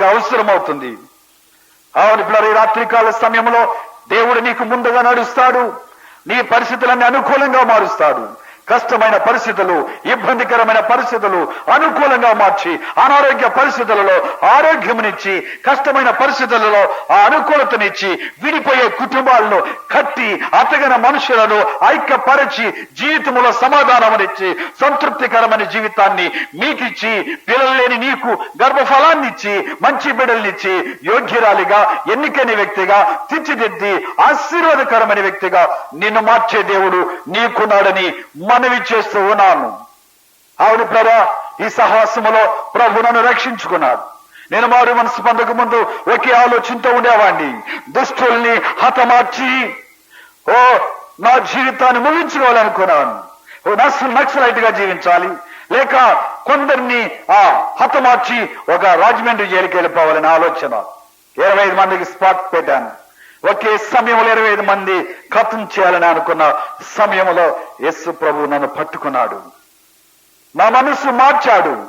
మనకు అవసరం అవుతుంది అవును ఇప్పుడు ఈ రాత్రికాల సమయంలో దేవుడు నీకు ముందుగా నడుస్తాడు. నీ పరిస్థితులన్నీ అనుకూలంగా మారుస్తాడు. కష్టమైన పరిస్థితులు ఇబ్బందికరమైన పరిస్థితులు అనుకూలంగా మార్చి అనారోగ్య పరిస్థితులలో ఆరోగ్యమునిచ్చి కష్టమైన పరిస్థితులలో ఆ అనుకూలతనిచ్చి విడిపోయే కుటుంబాలను కట్టి అతగిన మనుషులను ఐక్యపరిచి జీవితంలో సమాధానమునిచ్చి సంతృప్తికరమైన జీవితాన్ని మీకిచ్చి పిల్లలేని నీకు గర్భఫలాన్నిచ్చి మంచి బిడ్డల్నిచ్చి యోగ్యురాలిగా ఎన్నికైన వ్యక్తిగా తీర్చిదిద్ది ఆశీర్వాదకరమైన వ్యక్తిగా నిన్ను మార్చే దేవుడు నీకున్నాడని మనవి చేస్తూ ఉన్నాను. ఆవిడ ప్రభా ఈ సహాసములో ప్రభు నన్ను రక్షించుకున్నాడు. నేను మారు మనసు పొందక ముందు ఒకే ఆలోచనతో ఉండేవాడిని దుష్టుల్ని హతమార్చి ఓ నా జీవితాన్ని ముగించుకోవాలనుకున్నాను. ఓ నక్స నక్సలైట్గా జీవించాలి. లేక కొందరిని ఆ హతమార్చి ఒక రాజమండ్రి జైలుకి వెళ్ళిపోవాలని ఆలోచన. ఇరవై ఐదు మందికి స్పాట్ పెట్టాను. ఒకే సమయంలో ఇరవై ఐదు మంది కథం చేయాలని అనుకున్న సమయంలో యస్సు ప్రభు నన్ను పట్టుకున్నాడు. నా మనసు మార్చాడు.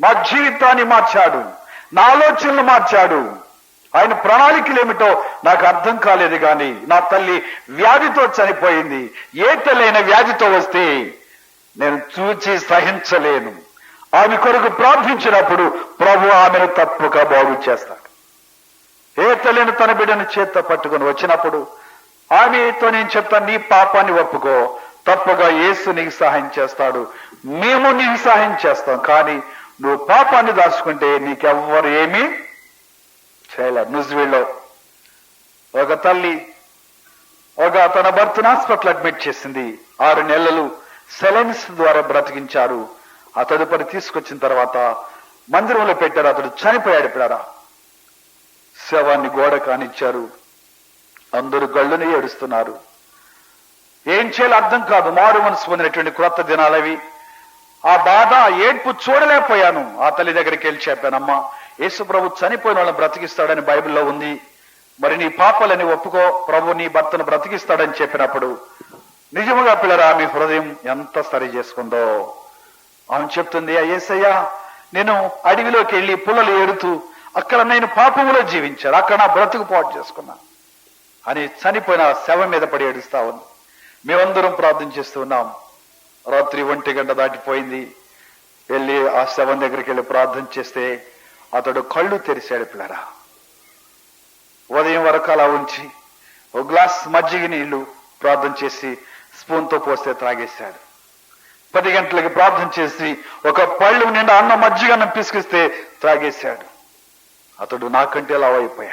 నా జీవితాన్ని మార్చాడు. నా ఆలోచనలు మార్చాడు. ఆయన ప్రణాళికలు ఏమిటో నాకు అర్థం కాలేదు కానీ నా తల్లి వ్యాధితో చనిపోయింది. ఏ తల్లైన వ్యాధితో వస్తే నేను చూచి సహించలేను. ఆమె కొరకు ప్రార్థించినప్పుడు ప్రభు ఆమెను తప్పుగా బాగు చేస్తాడు. తెలియని తన బిడ్డను చేత్తో పట్టుకొని వచ్చినప్పుడు ఆమెతో నేను చెప్తాను నీ పాపాన్ని ఒప్పుకో. తప్పగా యేసు నీకు సహాయం చేస్తాడు. మేము నీకు సహాయం చేస్తాం. కానీ నువ్వు పాపాన్ని దాచుకుంటే నీకెవ్వరు ఏమీ చేయలేరు. నుజ్వీళ్ళో ఒక తల్లి ఒక తన భర్తను హాస్పిటల్ అడ్మిట్ చేసింది. ఆరు నెలలు సెలెన్స్ ద్వారా బ్రతికించారు. ఆ తదుపరి తీసుకొచ్చిన తర్వాత మందిరంలో పెట్టారు. అతడు చనిపోయాడు పిల్లరా. శవాన్ని గోడ కానిచ్చారు. అందరూ గళ్ళుని ఏడుస్తున్నారు. ఏం చేయాలో అర్థం కాదు. మారు మనసు పొందినటువంటి క్రొత్త దినాలవి. ఆ బాధ ఏడ్పు చూడలేకపోయాను. ఆ తల్లి దగ్గరికి వెళ్ళి చెప్పానమ్మా యేసు ప్రభు చనిపోయిన వాళ్ళని బ్రతికిస్తాడని బైబిల్లో ఉంది. మరి నీ పాపలని ఒప్పుకో. ప్రభు నీ భర్తను బ్రతికిస్తాడని చెప్పినప్పుడు నిజముగా పిల్లరా మీ హృదయం ఎంత సరి చేసుకుందో. ఆమె చెప్తుంది అయ్యేసయ్యా నేను అడవిలోకి వెళ్ళి పుల్లలు ఏడుతూ అక్కడ నేను పాపములో జీవించాను. అక్కడ నా బ్రతుకు పాటు చేసుకున్నా. అని చనిపోయిన శవం మీద పడి ఏడుస్తా ఉంది. మేమందరం ప్రార్థన చేస్తూ ఉన్నాం. రాత్రి ఒంటి గంట దాటిపోయింది. వెళ్ళి ఆ శవం దగ్గరికి వెళ్ళి ప్రార్థన చేస్తే అతడు కళ్ళు తెరిచాడు పిల్లరా. ఉదయం వరకు అలా ఉంచి ఒక గ్లాస్ మజ్జిగ నీళ్ళు ప్రార్థన చేసి స్పూన్తో పోస్తే త్రాగేశాడు. పది గంటలకి ప్రార్థన చేసి ఒక పళ్ళు నిండా అన్న మజ్జిగ అన్నం పిసికిస్తే త్రాగేశాడు. అతడు నాకంటే లావు అయిపోయాడు